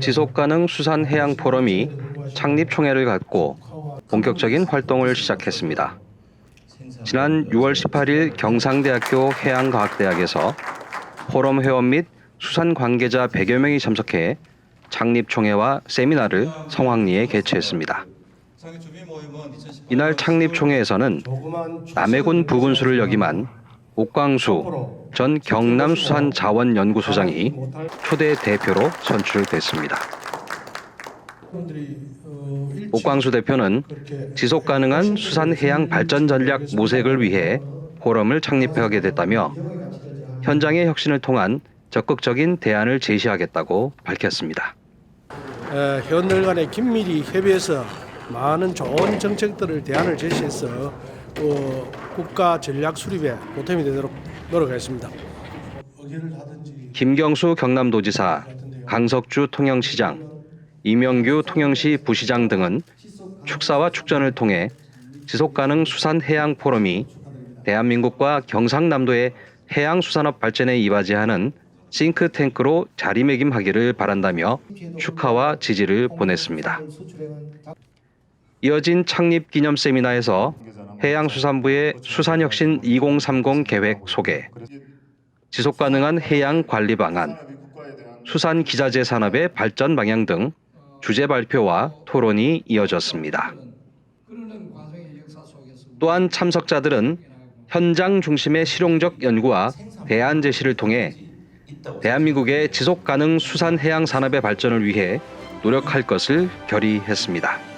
지속 가능 수산 해양 포럼이 창립 총회를 갖고 본격적인 활동을 시작했습니다. 지난 6월 18일 경상대학교 해양과학대학에서 포럼 회원 및 수산 관계자 100여 명이 참석해 창립 총회와 세미나를 성황리에 개최했습니다. 이날 창립 총회에서는 남해군 부군수를 역임한 옥광수 전 경남수산자원연구소장이 초대 대표로 선출됐습니다. 옥광수 대표는 지속 가능한 수산 해양 발전 전략 모색을 위해 포럼을 창립하게 됐다며 현장의 혁신을 통한 적극적인 대안을 제시하겠다고 밝혔습니다. 에, 회원들 간에 긴밀히 협의해서 많은 좋은 정책들을 대안을 제시해서 어, 국가 전략 수립에 보탬이 되도록 노력하겠습니다. 김경수 경남도지사, 강석주 통영시장, 이명규 통영시 부시장 등은 축사와 축전을 통해 지속가능 수산 해양 포럼이 대한민국과 경상남도의 해양 수산업 발전에 이바지하는 싱크탱크로 자리매김하기를 바란다며 축하와 지지를 보냈습니다. 이어진 창립 기념 세미나에서 해양수산부의 수산혁신 2030 계획 소개, 지속 가능한 해양 관리 방안, 수산 기자재 산업의 발전 방향 등 주제 발표와 토론이 이어졌습니다. 또한 참석자들은 현장 중심의 실용적 연구와 대안 제시를 통해 대한민국의 지속 가능 수산 해양 산업의 발전을 위해 노력할 것을 결의했습니다.